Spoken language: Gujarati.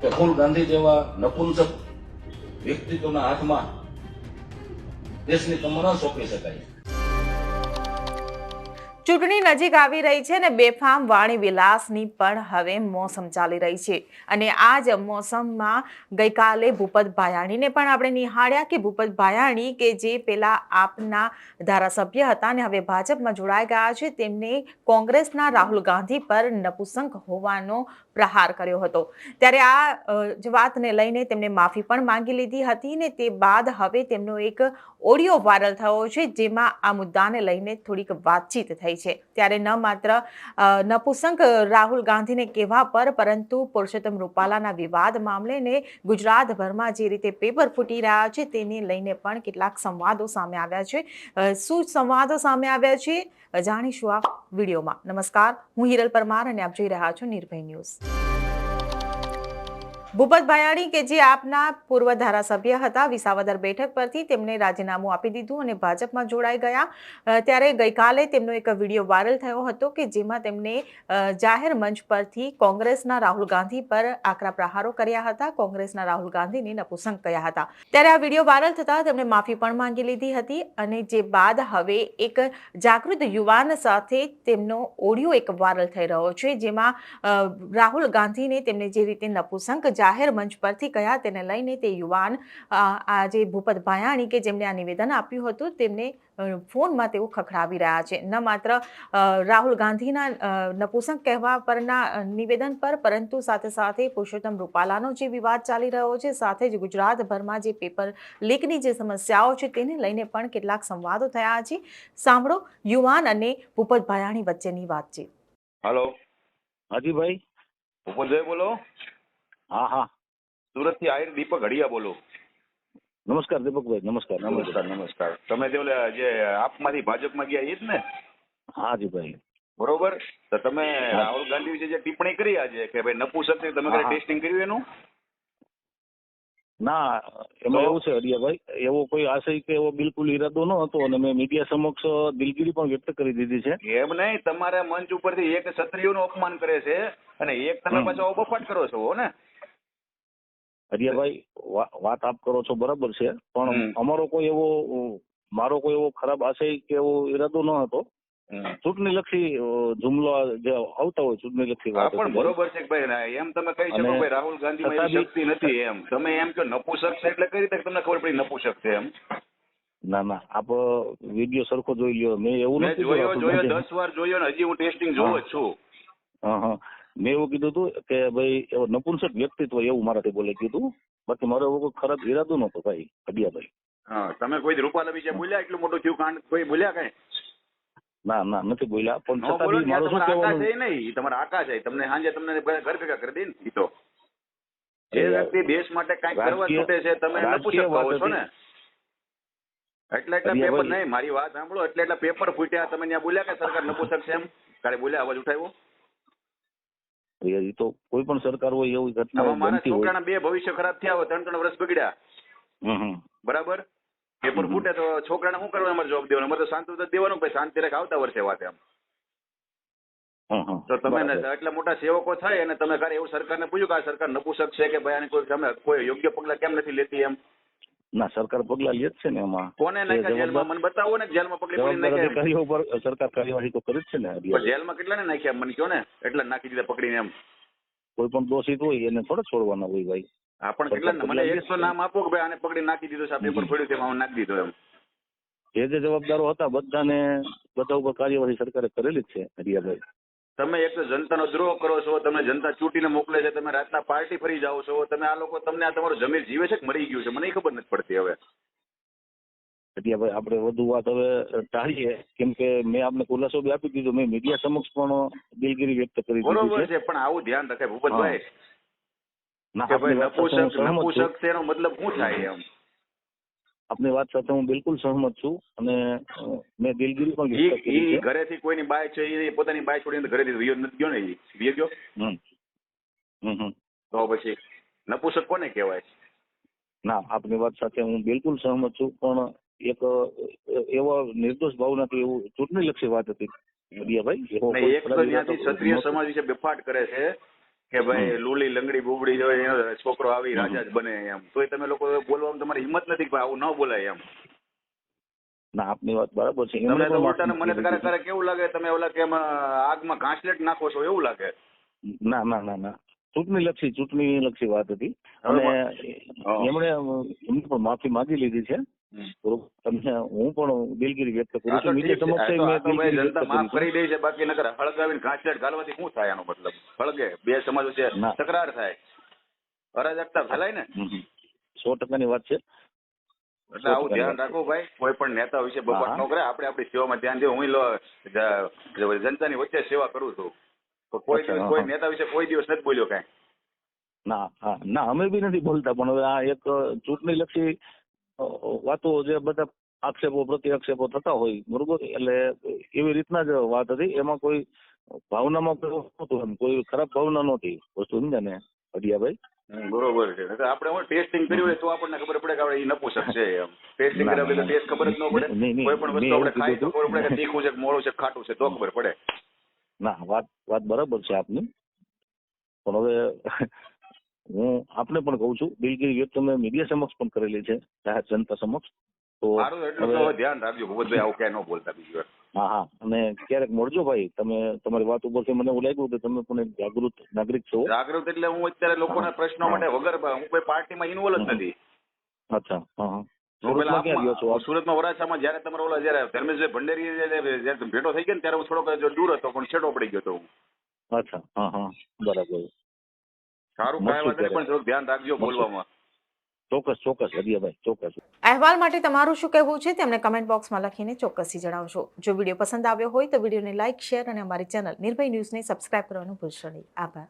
કે રાહુલ ગાંધી જેવા નપુંસક વ્યક્તિત્વના હાથમાં દેશની કમર સોંપી શકાય. ચૂંટણી નજીક આવી રહી છે અને બેફામ વાણી વિલાસની પણ હવે મોસમ ચાલી રહી છે. અને આ જ મોસમમાં ગઈકાલે ભૂપત ભાયાણીને પણ આપણે નિહાળ્યા કે ભૂપત ભાયાણી કે જે પેલા આપના ધારાસભ્ય હતા અને હવે ભાજપમાં જોડાઈ ગયા છે, તેમને કોંગ્રેસના રાહુલ ગાંધી પર નપુસંક હોવાનો પ્રહાર કર્યો હતો. ત્યારે આ જ વાતને લઈને તેમને માફી પણ માંગી લીધી હતી ને તે બાદ હવે તેમનો એક ઓડિયો વાયરલ થયો છે, જેમાં આ મુદ્દાને લઈને થોડીક વાતચીત થઈ છે. ત્યારે ન માત્ર નપુસંક રાહુલ ગાંધીને કહેવા પર, પરંતુ પુરુષોત્તમ રૂપાલાના વિવાદ મામલેને ગુજરાતભરમાં જે રીતે પેપર ફૂટી રહ્યા છે તેને લઈને પણ કેટલાક સંવાદો સામે આવ્યા છે. શું સંવાદો સામે આવ્યા છે? જાણીશું આ વિડીયોમાં. નમસ્કાર, હું હિરલ પરમાર અને આપ જોઈ રહ્યા છો નિર્ભય ન્યૂઝ. ભૂપત ભાયાણી કે જે આપના પૂર્વ ધારાસભ્ય હતા, વિસાવદર બેઠક પરથી તેમને રાજીનામું આપી દીધું અને ભાજપમાં જોડાઈ ગયા. ત્યારે ગઈકાલે તેમનો એક વીડિયો વાયરલ થયો હતો કે જેમાં તેમને જાહેર મંચ પરથી કોંગ્રેસના રાહુલ ગાંધી પર આકરા પ્રહારો કર્યા હતા, કોંગ્રેસના રાહુલ ગાંધીને નપુસંક કહ્યા હતા. ત્યારે આ વીડિયો વાયરલ થતાં તેમણે માફી પણ માંગી લીધી હતી અને જે બાદ હવે એક જાગૃત યુવાન સાથે તેમનો ઓડિયો એક વાયરલ થઈ રહ્યો છે, જેમાં રાહુલ ગાંધીને તેમને જે રીતે નપુસંક જાહેર મંચ પરથી ગયા તેને લઈને તે યુવાન આ જે ભૂપત ભાયાણી કે જેમણે આ નિવેદન આપ્યું હતું તેમને ફોનમાં તેઓ ખખડાવી રહ્યા છે. ન માત્ર રાહુલ ગાંધીના નપુસંક કહેવા પરના નિવેદન પર, પરંતુ સાથે સાથે પુરુષોત્તમ રૂપાલાનો જે વિવાદ ચાલી રહ્યો છે, સાથે જ ગુજરાતભરમાં જે પેપર લીકની જે સમસ્યાઓ છે તેને લઈને પણ કેટલાક સંવાદો થયા છે. સાંભળો યુવાન અને ભૂપત ભાયાણી વચ્ચેની વાતચીત. હાલો. હાજી ભાઈ ભૂપતભાઈ બોલો. હા હા. સુરતથી આયર દીપક હડિયા બોલો. નમસ્કાર દીપકભાઈ નમસ્કાર. નમસ્કાર નમસ્કાર. તમે જે ઓલા જે આપમાંથી ભાજપમાં ગયા એ જ ને? હાજી ભાઈ. બરોબર? તો તમે રાહુલ ગાંધી વિશે જે ટિપ્પણી કરી આજે કે ભાઈ નપુસક છે, તમે હા, હા. ટેસ્ટિંગ કર્યું એનું? ના એમાં એવું છે હરિયાભાઈ એવો કોઈ આશય કે એવો બિલકુલ ઈરાદો ન હતો અને મેં મીડિયા સમક્ષ દિલગીરી પણ વ્યક્ત કરી દીધી છે. એમ નહીં તમારા મંચ ઉપરથી એક ક્ષત્રિયોનું અપમાન કરે છે અને એક તમે. પાછો બફાટ કરો છો ને? હરિયાભાઈ વાત આપ કરો છો બરાબર છે પણ અમારો કોઈ એવો મારો કોઈ એવો ખરાબ આશય કે એવો ઈરાદો ન હતો. ચૂંટણી લક્ષી જુમલો જે આવતા હોય ચૂંટણી લક્ષી વાત પણ બરોબર છે ભાઈ એમ તમે કહી શકો ભાઈ રાહુલ ગાંધી એવી શક્તિ નથી એમ. તમે એમ કે નપુસક છે એટલે કઈ રીતે તમને ખબર પડી નપુસક છે એમ? ના ના આપ વીડિયો સરખો જોઈ લ્યો. મેં એવું નથી જોયો જોયો. દસ વાર જોયો ને હજી હું ટેસ્ટિંગ જોઉં જ છું. હા હા. મેં એવું કીધું હતું કે ભાઈ એવો નપુંસક વ્યક્તિત્વ એવું મારાથી બોલે કીધું બાકી મારો એવો કોઈ ખરાબ ઈરાદો નતો ભાઈ અડિયાભાઈ. હા તમે કોઈ રૂપાલા વિશે બોલ્યા? એટલું મોટું થયું કાંડ? કોઈ બોલ્યા કઈ? ના ના નથી બોલ્યા. પણ છતાં મારું શું કહેવાનું? છે નહીં. તમારા આકાશ છે. તમને સાંજે તમને ઘર ભેગા કરી દે ને તો જે વ્યક્તિ દેશ માટે કઈ કરવા છૂટે છે તમે નપુસક કહો છો ને. એટલે એટલે પેપર નહીં મારી વાત સાંભળો. એટલે એટલે પેપર ફૂટ્યા. તમે ત્યાં બોલ્યા કે સરકાર નપુંસક છે એમ? કાલે બોલ્યા અવાજ ઉઠાવ્યો? એ તો કોઈ પણ સરકાર હોય એવી ઘટના મારા છોકરાના બે ભવિષ્ય ખરાબ થયા હોય ત્રણ ત્રણ વર્ષ બગડ્યા. બરાબર પેપર. ફૂટે તો છોકરાને શું કરવાનું અમારે જવાબ દેવાનો અમારે તો શાંતિ દેવાનું પછી શાંતિ રાખ આવતા વર્ષે વાત એમ. તો તમે. એટલા મોટા સેવકો થાય અને તમે ઘરે એવું સરકારને પૂછ્યું કે આ સરકાર નપુસક છે કે ભાઈ આને કોઈ તમે કોઈ યોગ્ય પગલા કેમ નથી લેતી એમ ના સરકાર પગલા લે જ છે ને એમાં. કોને નાખ્યા જેલમાં? મને બતાવો ને જેલમાં પકડી પડી નાખ્યા. અધિકારીઓ પર સરકાર કાર્યવાહી તો કરે જ છે ને. જેલમાં કેટલાને નાખ્યા? મને કયો ને એટલે નાખી દીધા પકડીને એમ. કોઈ પણ દોષિત હોય એને થોડા છોડવાના હોય ભાઈ. હા પણ કેટલા મને એકસો નામ આપો કે ભાઈ આને પકડી નાખી દીધો છે આ પેપર ફોડ્યું એમાં નાખી દીધો એમ. જે જે જવાબદારો હતા બધાને બધા ઉપર કાર્યવાહી સરકારે કરેલી જ છે હરિયાભાઈ તમે એક જનતાનો દ્રોહ કરો છો તમે જનતા ચૂંટીને મોકલે છે તમે રાતના પાર્ટી ફરી જાઓ છો તમે આ લોકો તમને આ તમારું જમીર જીવે છે કે મરી ગયું છે? મને ખબર નથી પડતી હવે. આપણે વધુ વાત હવે ટાળીએ. કેમ કે મેં આપને ખુલાસો બી આપી દીધો મેં મીડિયા સમક્ષ પણ દિલગીરી વ્યક્ત કરી બરોબર છે. પણ આવું ધ્યાન રાખે ભૂપતભાઈ નપુસક નપુસક તેનો મતલબ શું થાય એમ? આપની વાત સાથે હું બિલકુલ સહમત છું અને મેં દિલગીરી પણ વ્યક્ત કરી છે. ઘરેથી કોઈની બાય છે એ પોતાની બાય છોડીને ઘરેથી વિયો નથી ગયો ને વિયો ગયો? હમ. તો પછી નપુસક કોને કહેવાય? ના આપની વાત સાથે હું બિલકુલ સહમત છું પણ એક એવા નિર્દોષ ભાવનાથી એવું ચૂંટણી લક્ષી વાત હતી. ભાઈ એક તો ક્ષત્રિય સમાજ વિશે બેફાટ કરે છે કે ભાઈ લુલી લંગડી બુબડી હોય છોકરો આવી રાજા જ બને એમ. તો તમે લોકો બોલવામાં તમારી હિંમત નથી કે આવું ન બોલાય એમ. ના આપની વાત બરાબર છે. તમને તો ઉલટાને મને તો ક્યારેક કેવું લાગે? તમે ઓલા કે આગમાં ઘાસલેટ નાખો છો એવું લાગે? ના ના ના ના. ચૂંટણી લક્ષી ચૂંટણી લક્ષી વાત હતી. અને એમણે એમણે પણ માફી માંગી લીધી છે. તમને હું પણ દિલગીરી વ્યક્ત કરું છું. મીડિયા સમક્ષ જનતા માફ કરી દે છે. બાકી નગર હળગાવીને ઘાસલેટ ગાલવાથી શું થાય આનો મતલબ? હળગે. બે સમાજ વચ્ચે તકરાર થાય. અરાજકતા ફેલાય ને? સો ટકા ટકાની વાત છે. એટલે આવું ધ્યાન રાખો ભાઈ. કોઈ પણ નેતા વિશે બપોર હા. ન કરે. આપણે આપણી સેવામાં ધ્યાન દે. હું જનતાની વચ્ચે સેવા કરું છું. કોઈ દિવસ કોઈ નેતા વિશે કોઈ દિવસ નથી બોલ્યો કઈ? ના હા ના અમે બી નથી બોલતા પણ હવે આ એક ચૂંટણી લક્ષી વાતો જે બધા આક્ષેપો પ્રતિ આક્ષેપો થતા હોય બરોબર? એટલે એવી રીતના જ વાત હતી. એમાં કોઈ ભાવનામાં કોઈ નહોતું એમ. કોઈ ખરાબ ભાવના નહોતી વસ્તુ સમજ્યા ને હડિયાભાઈ બરોબર છે. આપણે હું ટેસ્ટિંગ કર્યું હોય તો આપણને ખબર પડે કે આપણે એ નપુસક છે એમ. ટેસ્ટિંગ કર્યા પછી ટેસ્ટ ખબર જ ન પડે. કોઈ પણ વસ્તુ આપણે ખાઈ તો ખબર પડે કે તીખું છે મોડું છે ખાટું છે તો ખબર પડે. ના વાત વાત બરાબર છે આપની. પણ હવે હું આપને પણ કહું છું દિલગીરી વ્યક્ત તમે મીડિયા સમક્ષ પણ કરેલી છે જાહેર જનતા સમક્ષ. તો ધ્યાન રાખજો ભગવતભાઈ આવું ક્યાંય ન બોલતા બીજી હા હા અને ક્યારેક મળજો ભાઈ તમે તમારી વાત ઉપરથી મને એવું લાગ્યું કે તમે પણ એક જાગૃત નાગરિક છો. જાગૃત એટલે હું અત્યારે લોકોના પ્રશ્નો માટે વગર હું કોઈ પાર્ટીમાં ઇન્વોલ્વ જ નથી. અચ્છા હા. સુરતમાં વરાછામાં જયારે તમારો ઓલા જયારે ધર્મેશભાઈ ભંડેરી જયારે ભેટો થઈ ગયો ને ત્યારે હું થોડોક દૂર હતો પણ છેડો પડી ગયો હતો હું. અચ્છા હા હા બરાબર. સારું કાંઈ વાત પણ થોડુંક ધ્યાન રાખજો બોલવામાં. ચોક્કસ ચોક્કસ હરિયાભાઈ ચોક્કસ. અહેવાલ માટે તમારું શું કહેવું છે તેમને કમેન્ટ બોક્સમાં લખીને ચોક્કસથી જણાવશો. જો વીડિયો પસંદ આવ્યો હોય તો વિડીયોને લાઇક શેર અને અમારી ચેનલ નિર્ભય ન્યૂઝને સબસ્ક્રાઇબ કરવાનું ભૂલશો નહીં. આભાર.